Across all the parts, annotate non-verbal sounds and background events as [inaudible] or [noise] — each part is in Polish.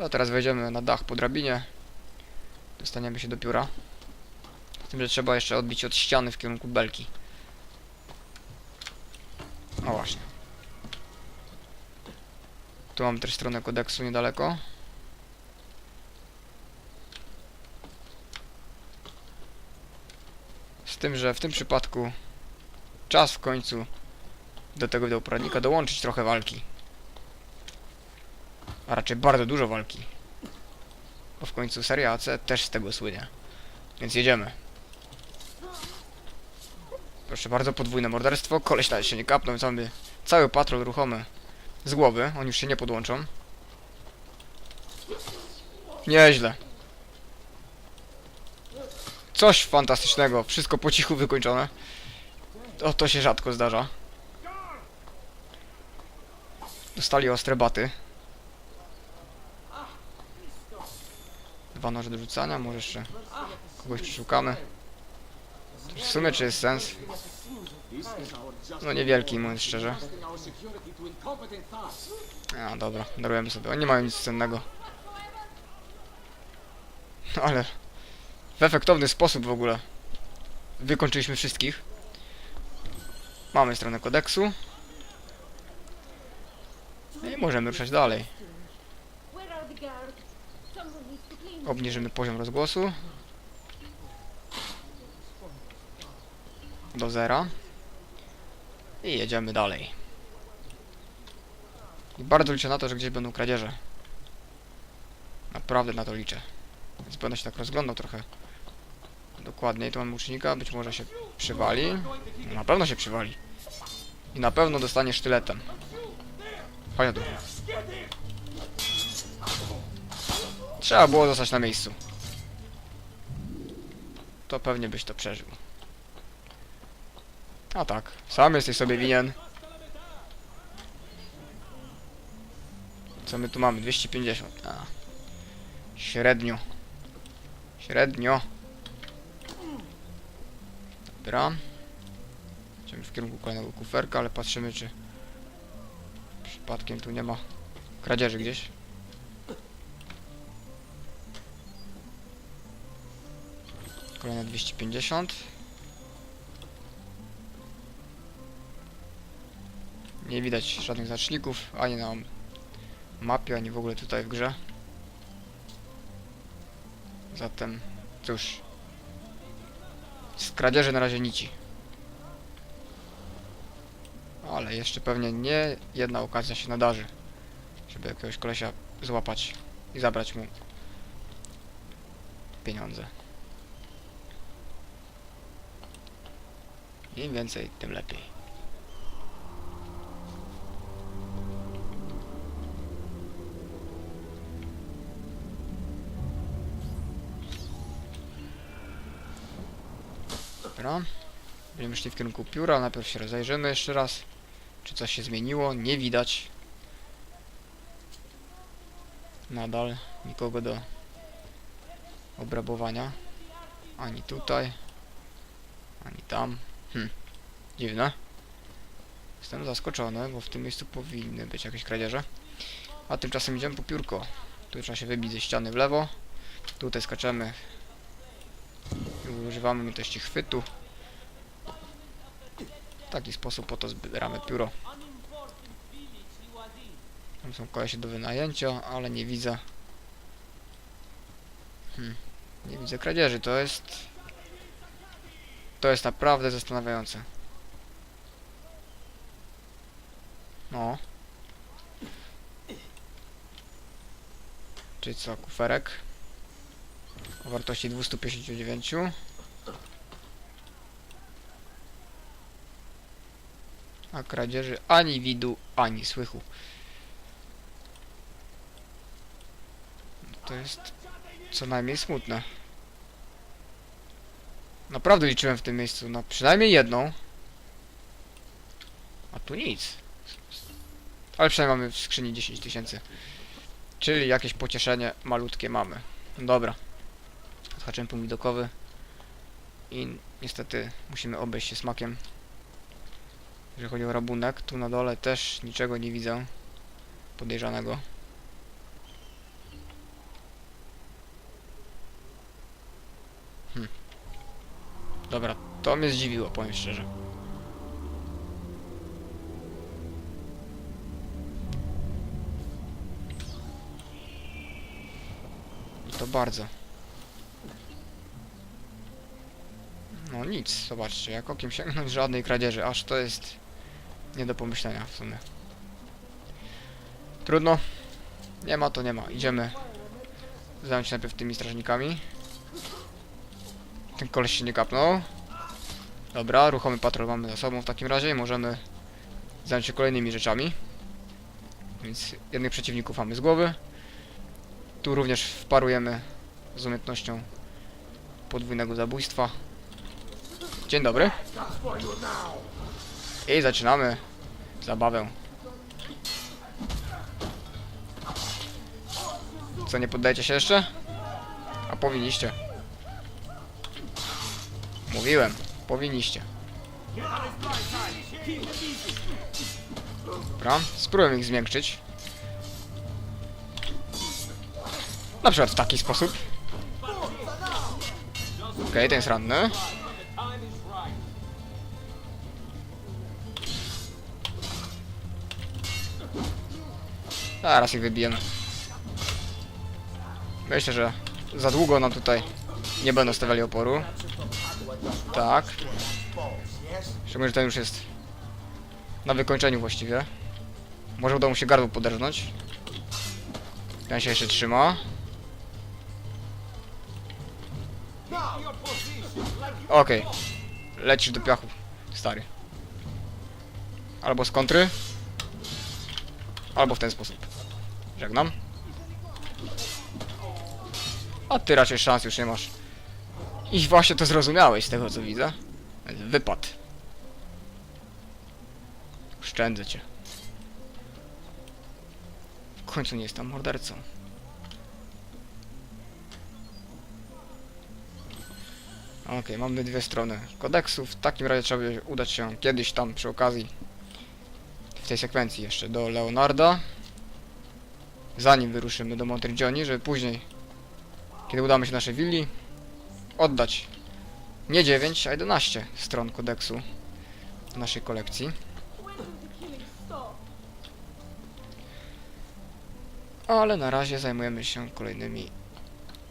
No teraz wejdziemy na dach po drabinie. Dostaniemy się do pióra. Z tym, że trzeba jeszcze odbić od ściany w kierunku belki. O właśnie. Tu mamy też stronę kodeksu niedaleko. Z tym, że w tym przypadku czas w końcu do tego wideoporadnika dołączyć trochę walki. A raczej bardzo dużo walki. Bo w końcu seria AC też z tego słynie. Więc jedziemy. Proszę bardzo, podwójne morderstwo. Koleś nawet się nie kapnął, mamy cały patrol ruchomy z głowy. Oni już się nie podłączą. Nieźle. Coś fantastycznego. Wszystko po cichu wykończone. O, to się rzadko zdarza. Dostali ostre baty. Dwa noże do rzucania, może jeszcze kogoś przeszukamy. W sumie czy jest sens? No niewielki, mówiąc szczerze. A, dobra, darujemy sobie. Oni nie mają nic cennego. No ale w efektowny sposób w ogóle wykończyliśmy wszystkich. Mamy stronę kodeksu. No I możemy przejść dalej. Obniżymy poziom rozgłosu. Do zera. I jedziemy dalej. I bardzo liczę na to, że gdzieś będą kradzieże. Naprawdę na to liczę. Więc będę się tak rozglądał trochę. Dokładniej, tu mam łucznika, być może się przywali. Na pewno się przywali. I na pewno dostanie sztyletem. Chodź. Trzeba było zostać na miejscu. To pewnie byś to przeżył. A tak, sam jesteś sobie winien. Co my tu mamy? 250. A. Średnio. Średnio. Dobra. Idziemy w kierunku kolejnego kuferka, ale patrzymy czy przypadkiem tu nie ma kradzieży gdzieś. Kolejne 250. Nie widać żadnych znaczników, ani na mapie, ani w ogóle tutaj w grze. Zatem, cóż. Z kradzieży na razie nici. Ale jeszcze pewnie nie jedna okazja się nadarzy, żeby jakiegoś kolesia złapać i zabrać mu pieniądze. Im więcej, tym lepiej. Dobra. Będziemy szli w kierunku pióra. Najpierw się rozejrzymy jeszcze raz. Czy coś się zmieniło? Nie widać. Nadal nikogo do obrabowania. Ani tutaj. Ani tam. Hm. Dziwne. Jestem zaskoczony, bo w tym miejscu powinny być jakieś kradzieże. A tymczasem idziemy po piórko. Tu trzeba się wybić ze ściany w lewo. Tutaj skaczemy. I używamy umiejętności chwytu. W taki sposób oto zbieramy pióro. Tam są kolesie do wynajęcia, ale nie widzę. Hmm. Nie widzę kradzieży, to jest... To jest naprawdę zastanawiające. No. Czyli co, kuferek? O wartości 259. A kradzieży ani widu, ani słychu. To jest co najmniej smutne. Naprawdę liczyłem w tym miejscu na przynajmniej jedną. A tu nic. Ale przynajmniej mamy w skrzyni 10 tysięcy. Czyli jakieś pocieszenie malutkie mamy. Dobra. Odhaczymy punkt widokowy. I niestety musimy obejść się smakiem. Jeżeli chodzi o rabunek, tu na dole też niczego nie widzę podejrzanego. Dobra, to mnie zdziwiło, powiem szczerze. To bardzo. No nic, zobaczcie, jak okiem sięgnąć żadnej kradzieży, aż to jest nie do pomyślenia w sumie. Trudno. Nie ma to nie ma. Idziemy zająć się najpierw tymi strażnikami. Ten koleś się nie kapnął. Dobra, ruchomy patrol mamy za sobą w takim razie i możemy zająć się kolejnymi rzeczami. Więc jednych przeciwników mamy z głowy. Tu również wparujemy z umiejętnością podwójnego zabójstwa. Dzień dobry. I zaczynamy zabawę. Co, nie poddajecie się jeszcze? A powinniście. Mówiłem, powinniście. Dobra, spróbuję ich zmiękczyć. Na przykład w taki sposób. Okej, ten jest ranny. Zaraz ich wybijemy. Myślę, że za długo nam tutaj nie będą stawiali oporu. Tak. Szczególnie, że ten już jest na wykończeniu właściwie. Może uda mu się gardło poderżnąć. Ten się jeszcze trzyma. Okej. Lecisz do piachu, stary. Albo z kontry. Albo w ten sposób. Żegnam. A ty raczej szans już nie masz. I właśnie to zrozumiałeś z tego co widzę. Wypad. Szczędzę cię. W końcu nie jestem mordercą. Okej, mamy dwie strony kodeksu. W takim razie trzeba udać się kiedyś tam przy okazji w tej sekwencji jeszcze do Leonarda. Zanim wyruszymy do Montergioni, żeby później, kiedy udamy się do naszej willi, oddać nie 9, a 11 stron kodeksu naszej kolekcji. Ale na razie zajmujemy się kolejnymi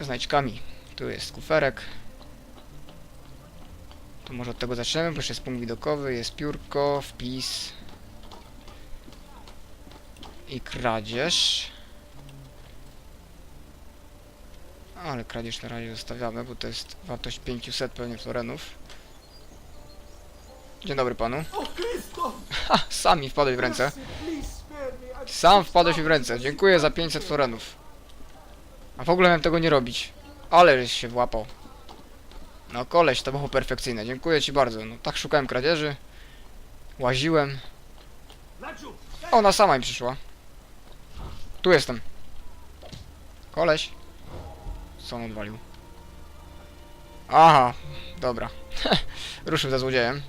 znajdźkami. Tu jest kuferek. To może od tego zaczniemy, bo jeszcze jest punkt widokowy, jest piórko, wpis i kradzież. Ale kradzież na razie zostawiamy, bo to jest wartość 500 pewnie florenów. Dzień dobry panu. Ha, sam mi wpadłeś w ręce. Sam wpadłeś mi w ręce. Dziękuję za 500 florenów. A w ogóle miałem tego nie robić. Ale żeś się włapał. No koleś, to było perfekcyjne. Dziękuję ci bardzo. No tak szukałem kradzieży. Łaziłem. Ona sama mi przyszła. Tu jestem. Koleś. Co on odwalił? Aha, dobra. [laughs] Ruszył za złodziejem.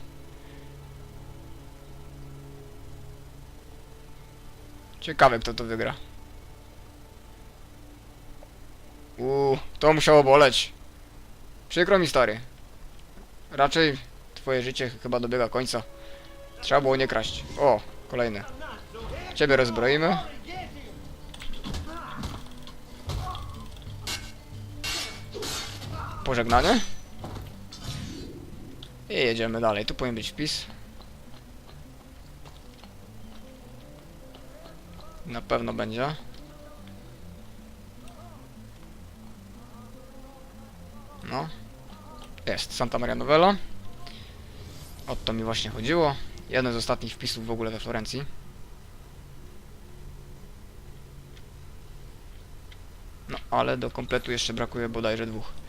Ciekawe kto to wygra. Uuu, to musiało boleć. Przykro mi stary. Raczej twoje życie chyba dobiega końca. Trzeba było nie kraść. O, kolejne. Ciebie rozbroimy. Pożegnanie. I jedziemy dalej. Tu powinien być wpis. Na pewno będzie. No. Jest, Santa Maria Novella. O to mi właśnie chodziło. Jeden z ostatnich wpisów w ogóle we Florencji. No, ale do kompletu jeszcze brakuje bodajże dwóch.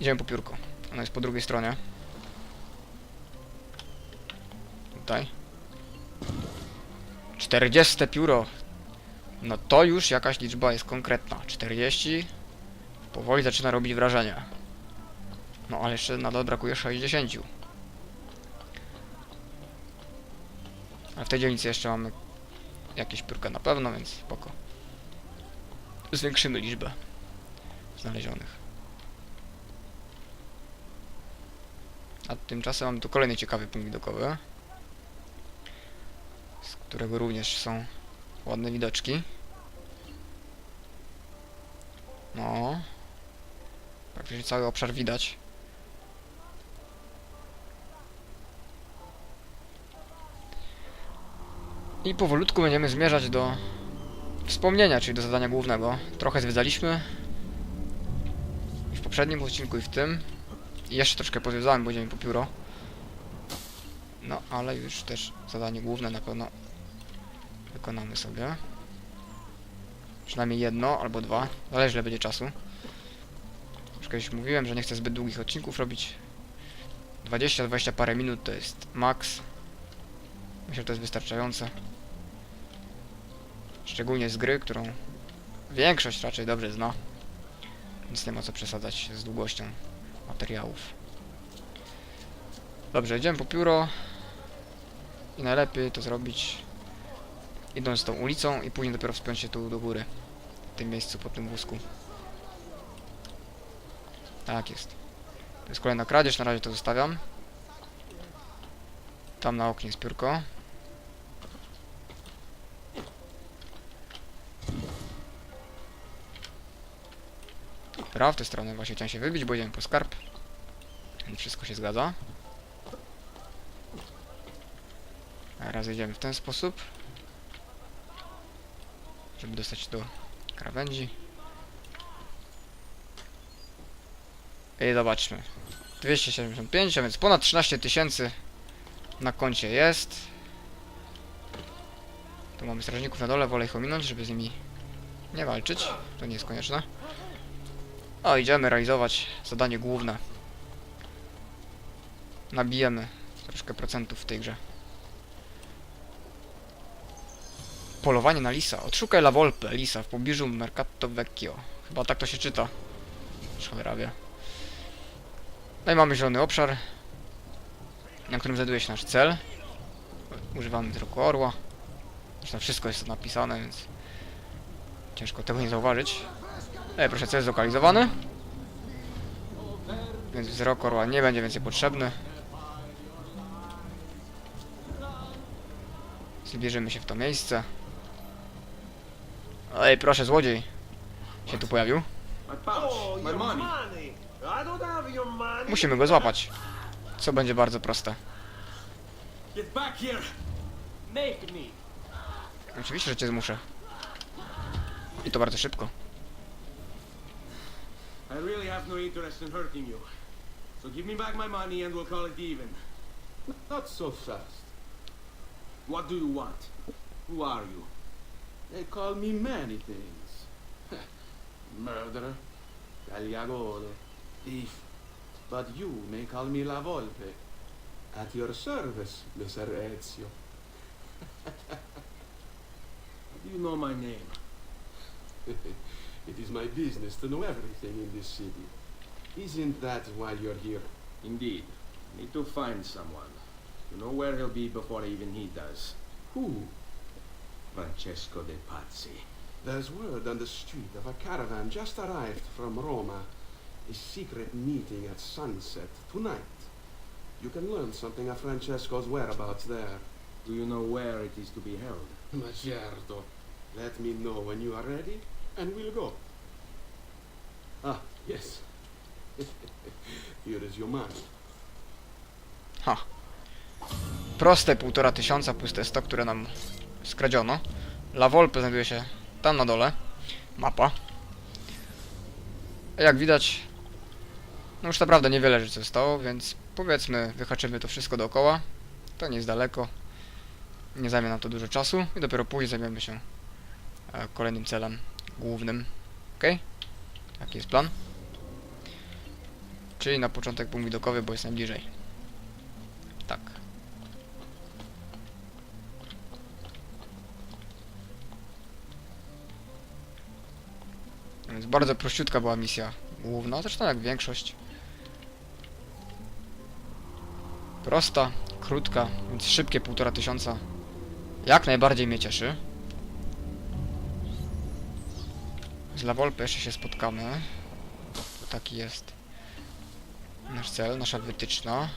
Idziemy po piórko. Ono jest po drugiej stronie. Tutaj. 40 pióro. No to już jakaś liczba jest konkretna. 40 powoli zaczyna robić wrażenie. No ale jeszcze nadal brakuje 60. A w tej dzielnicy jeszcze mamy jakieś piórka na pewno, więc spoko. Zwiększymy liczbę znalezionych. A tymczasem mamy tu kolejny ciekawy punkt widokowy, z którego również są ładne widoczki. No, praktycznie cały obszar widać. I powolutku będziemy zmierzać do wspomnienia, czyli do zadania głównego. Trochę zwiedzaliśmy. I w poprzednim odcinku, i w tym. Jeszcze troszkę pozwiedzałem, bo idziemy po pióro. No, ale już też zadanie główne na pewno wykonamy sobie. Przynajmniej jedno albo dwa. Zależy ile będzie czasu. Już kiedyś mówiłem, że nie chcę zbyt długich odcinków robić. 20-20 parę minut to jest max. Myślę, że to jest wystarczające. Szczególnie z gry, którą większość raczej dobrze zna. Więc nie ma co przesadzać z długością materiałów. Dobrze, idziemy po pióro. I najlepiej to zrobić idąc tą ulicą i później dopiero wspiąć się tu do góry. W tym miejscu, po tym wózku. Tak jest. To jest kolejna kradzież, na razie to zostawiam. Tam na oknie jest piórko. Dobra, w tę stronę właśnie chciałem się wybić, bo idziemy po skarb. Więc wszystko się zgadza. Teraz idziemy w ten sposób. Żeby dostać do krawędzi. I zobaczmy. 275, a więc ponad 13 tysięcy na koncie jest. Tu mamy strażników na dole, wolę ich ominąć, żeby z nimi nie walczyć. To nie jest konieczne. O, idziemy realizować zadanie główne. Nabijemy troszkę procentów w tej grze. Polowanie na lisa. Odszukaj La Volpe, lisa w pobliżu Mercato Vecchio. Chyba tak to się czyta. Cholera wie. No i mamy zielony obszar, na którym znajduje się nasz cel. Używamy wzroku orła. Zresztą wszystko jest tu napisane, więc ciężko tego nie zauważyć. Ej, proszę, cel zlokalizowany. Więc wzrok orła nie będzie więcej potrzebny. Zbierzemy się w to miejsce. Ej, proszę, złodziej się tu pojawił. Oh. Musimy go złapać. Co będzie bardzo proste. Oczywiście, że cię zmuszę. I to bardzo szybko. I really have no interest in hurting you. So give me back my money and we'll call it even. Not so fast. What do you want? Who are you? They call me many things. [laughs] Murderer, Gagliagone, thief. But you may call me La Volpe. At your service, Messer Ezio. [laughs] Do you know my name? [laughs] it is my business to know everything in this city. Isn't that why you're here? Indeed. Need to find someone. You know where he'll be before even he does. Who? Francesco de Pazzi. There's word on the street of a caravan just arrived from Roma. A secret meeting at sunset tonight. You can learn something of Francesco's whereabouts there. Do you know where it is to be held? Ma certo. Let me know when you are ready, and we'll go. Ah, yes. Here is your money. Ha. Proste półtora tysiąca plus te 100, które nam skradziono. La Volpe znajduje się tam na dole. Mapa. Jak widać, no już naprawdę niewiele rzeczy zostało, więc powiedzmy wyhaczymy to wszystko dookoła. To nie jest daleko. Nie zajmie nam to dużo czasu i dopiero później zajmiemy się e, kolejnym celem głównym. Ok? Taki jest plan. Czyli na początek punkt widokowy, bo jest najbliżej. Tak. Więc bardzo prościutka była misja główna, zresztą jak większość. Prosta, krótka, więc szybkie półtora tysiąca. Jak najbardziej mnie cieszy. Z La Volpe jeszcze się spotkamy. To taki jest nasz cel, nasza wytyczna.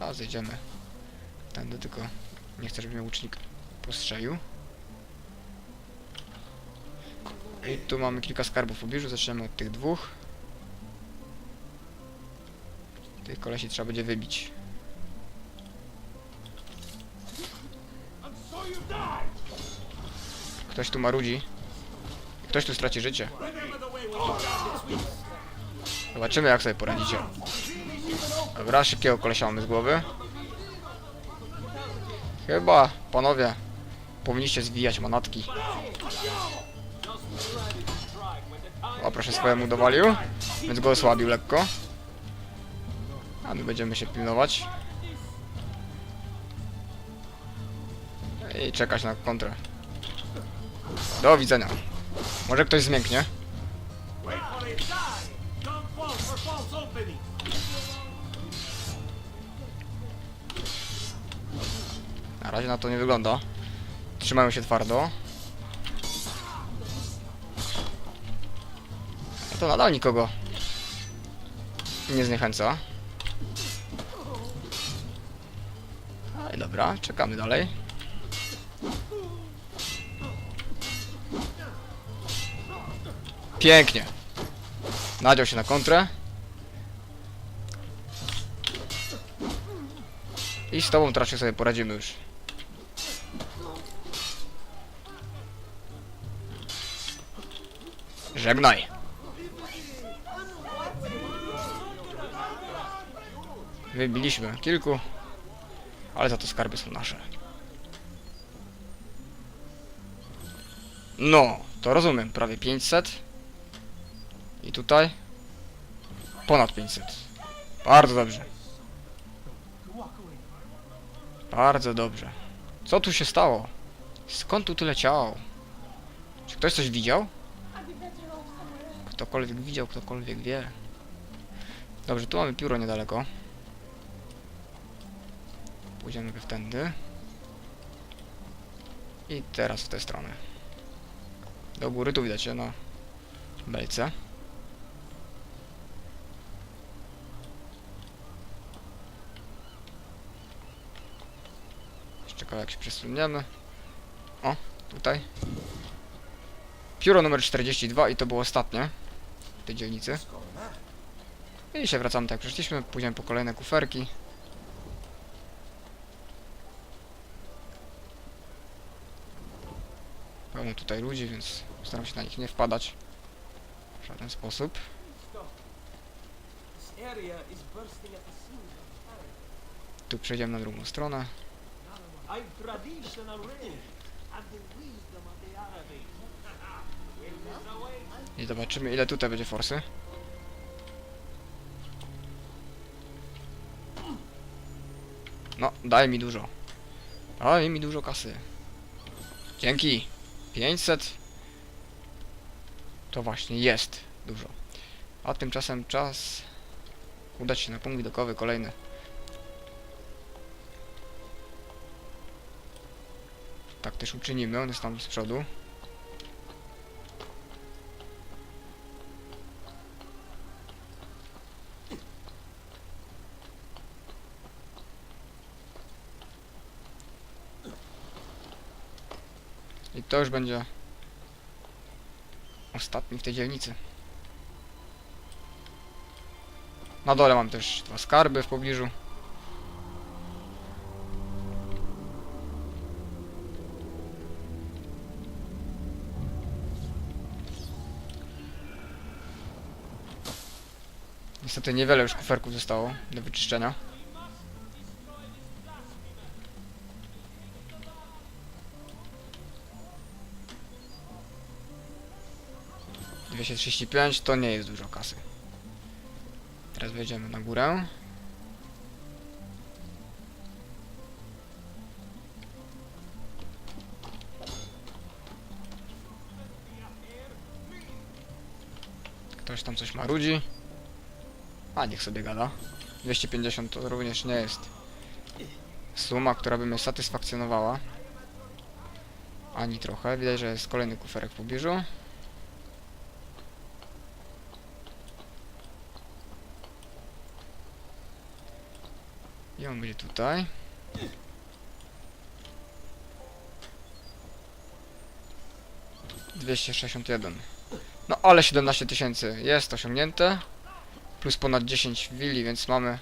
A, zejdziemy. Tędy tylko nie chcę, żeby mnie łucznik postrzelił. I tu mamy kilka skarbów w pobliżu, zaczniemy od tych dwóch. Tych kolesi trzeba będzie wybić. Ktoś tu marudzi. Ktoś tu straci życie. Zobaczymy jak sobie poradzicie. Dobra, szybkiego kolesia mamy z głowy. Chyba, panowie, powinniście zwijać manatki. O, proszę swojemu dowalił, więc go osłabił lekko. A my będziemy się pilnować. I czekać na kontrę. Do widzenia. Może ktoś zmięknie. Na razie na to nie wygląda. Trzymają się twardo. No to nadal nikogo nie zniechęca. No i dobra, czekamy dalej. Pięknie. Nadział się na kontrę. I z tobą to raczej sobie poradzimy już. Żegnaj. Wybiliśmy kilku, ale za to skarby są nasze. No, to rozumiem, prawie 500. I tutaj ponad 500. Bardzo dobrze. Bardzo dobrze. Co tu się stało? Skąd tu tyle ciał? Czy ktoś coś widział? Ktokolwiek widział, ktokolwiek wie. Dobrze, tu mamy pióro niedaleko. Pójdziemy w tędy. I teraz w tę stronę. Do góry, tu widać na belce. Jeszcze kawałek się przesuniemy. O, tutaj. Pióro numer 42 i to było ostatnie w tej dzielnicy. I dzisiaj wracamy tak jak przyszliśmy, pójdziemy po kolejne kuferki. Pełno tutaj ludzi, więc staram się na nich nie wpadać w żaden sposób. Tu przejdziemy na drugą stronę. I've traditional rage and the wisdom of the Arabic. I zobaczymy ile tutaj będzie forsy. No, daj mi dużo. Daj mi dużo kasy. Dzięki. 500. To właśnie jest dużo. A tymczasem czas udać się na punkt widokowy kolejny. Tak też uczynimy, on jest tam z przodu. I to już będzie ostatni w tej dzielnicy. Na dole mam też dwa skarby w pobliżu. Niestety niewiele już kuferków zostało do wyczyszczenia. Dwieście trzydzieści pięć to nie jest dużo kasy. Teraz wejdziemy na górę. Ktoś tam coś marudzi. A niech sobie gada. 250 to również nie jest suma, która by mnie satysfakcjonowała. Ani trochę. Widać, że jest kolejny kuferek w pobliżu. I on będzie tutaj. Dwieście sześćdziesiąt jeden. No ale 17 tysięcy jest osiągnięte. Plus ponad 10 willi, więc mamy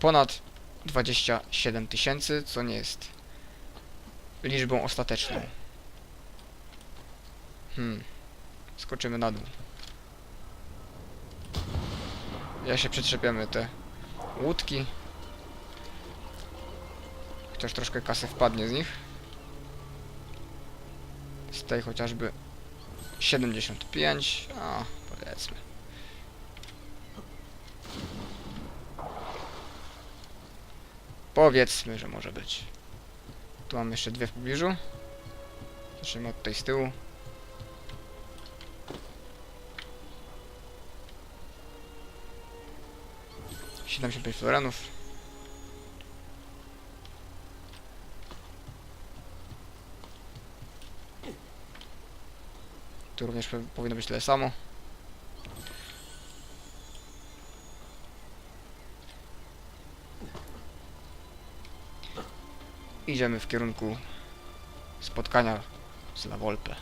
ponad 27 tysięcy, co nie jest liczbą ostateczną. Hmm. Skoczymy na dół. Ja się przetrzepiamy te łódki. Chociaż troszkę kasy wpadnie z nich. Z tej chociażby 75, a powiedzmy. Powiedzmy, że może być. Tu mam jeszcze dwie w pobliżu. Zacznijmy od tej z tyłu. Siedemdziesiąt pięć florenów. Tu również powinno być tyle samo. Idziemy w kierunku spotkania z La Volpe.